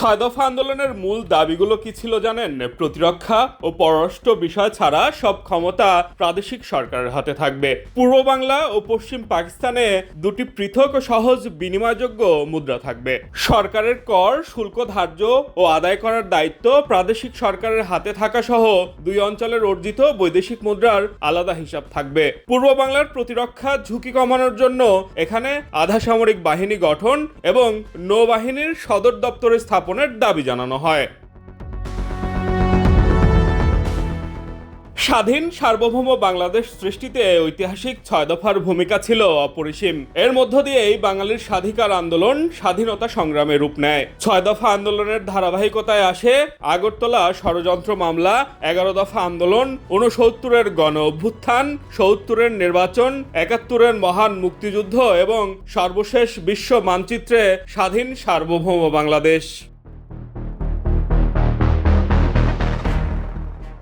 ছয় দফা আন্দোলনের মূল দাবিগুলো কি ছিল জানেন? প্রতিরক্ষা ও পররাষ্ট্র বিষয় ছাড়া সব ক্ষমতা প্রাদেশিক সরকারের হাতে থাকবে। পূর্ব বাংলা ও পশ্চিম পাকিস্তানে দুটি পৃথক ও সহজ বিনিময়যোগ্য মুদ্রা থাকবে। সরকারের কর, শুল্ক ধার্য ও আদায় করার দায়িত্ব প্রাদেশিক সরকারের হাতে থাকা সহ দুই অঞ্চলের অর্জিত বৈদেশিক মুদ্রার আলাদা হিসাব থাকবে। পূর্ব বাংলার প্রতিরক্ষা ঝুঁকি কমানোর জন্য এখানে আধা সামরিক বাহিনী গঠন এবং নৌবাহিনীর সদর দপ্তরের স্থাপনের দাবি জানানো হয়। স্বাধীন সার্বভৌম বাংলাদেশ সৃষ্টিতে ঐতিহাসিক ছয় দফার ভূমিকা ছিল অপরিসীম। এর মধ্য দিয়েই বাঙালির স্বাধিকার আন্দোলন স্বাধীনতা সংগ্রামে রূপ নেয়। ছয় দফা আন্দোলনের ধারাবাহিকতায় আসে আগরতলা ষড়যন্ত্র মামলা, এগারো দফা আন্দোলন, ঊনসত্তরের গণ অভ্যুত্থান সত্তরের নির্বাচন, একাত্তরের মহান মুক্তিযুদ্ধ এবং সর্বশেষ বিশ্ব মানচিত্রে স্বাধীন সার্বভৌম বাংলাদেশ।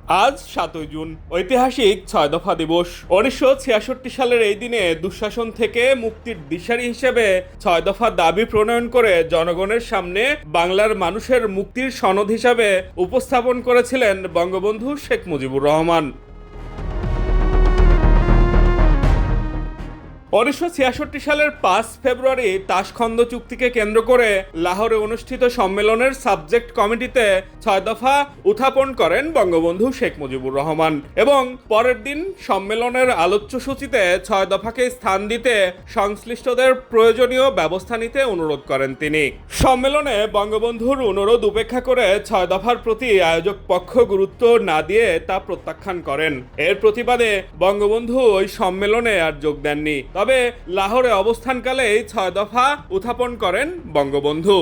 আজ সাতই জুন, ঐতিহাসিক ছয় দফা দিবস। উনিশশো ছিয়াষট্টি সালের এই দিনে দুঃশাসন থেকে মুক্তির দিশারি হিসেবে ছয় দফা দাবি প্রণয়ন করে জনগণের সামনে বাংলার মানুষের মুক্তির সনদ হিসাবে উপস্থাপন করেছিলেন বঙ্গবন্ধু শেখ মুজিবুর রহমান। উনিশশো সালের পাঁচ ফেব্রুয়ারি তাসখন্দ চুক্তিকে কেন্দ্র করে লাহোরে অনুষ্ঠিত সম্মেলনের সাবজেক্ট কমিটিতে ছয় দফা উত্থাপন করেন বঙ্গবন্ধু শেখ মুজিবুর রহমান এবং পরের দিন সম্মেলনের আলোচ্য সূচিতে ছয় দফাকে স্থান দিতে সংশ্লিষ্টদের প্রয়োজনীয় ব্যবস্থা নিতে অনুরোধ করেন তিনি। সম্মেলনে বঙ্গবন্ধুর অনুরোধ উপেক্ষা করে ছয় দফার প্রতি আয়োজক পক্ষ গুরুত্ব না দিয়ে তা প্রত্যাখ্যান করেন। এর প্রতিবাদে বঙ্গবন্ধু ওই সম্মেলনে আর যোগ দেননি। তবে লাহোরে অবস্থানকালেই ছয় দফা উত্থাপন করেন বঙ্গবন্ধু।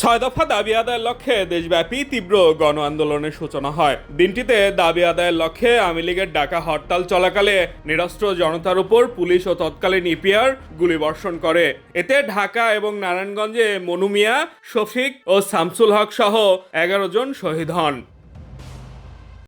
ছয় দফা দাবি আদায়ের লক্ষ্যে দেশব্যাপী তীব্র গণ আন্দোলনের সূচনা হয়। দিনটিতে দাবি আদায়ের লক্ষ্যে আওয়ামী লীগের ডাকা হরতাল চলাকালে নিরস্ত্র জনতার উপর পুলিশ ও তৎকালীন ইপিআর গুলিবর্ষণ করে। এতে ঢাকা এবং নারায়ণগঞ্জে মনুমিয়া শফিক ও শামসুল হক সহ এগারো জন শহীদ হন।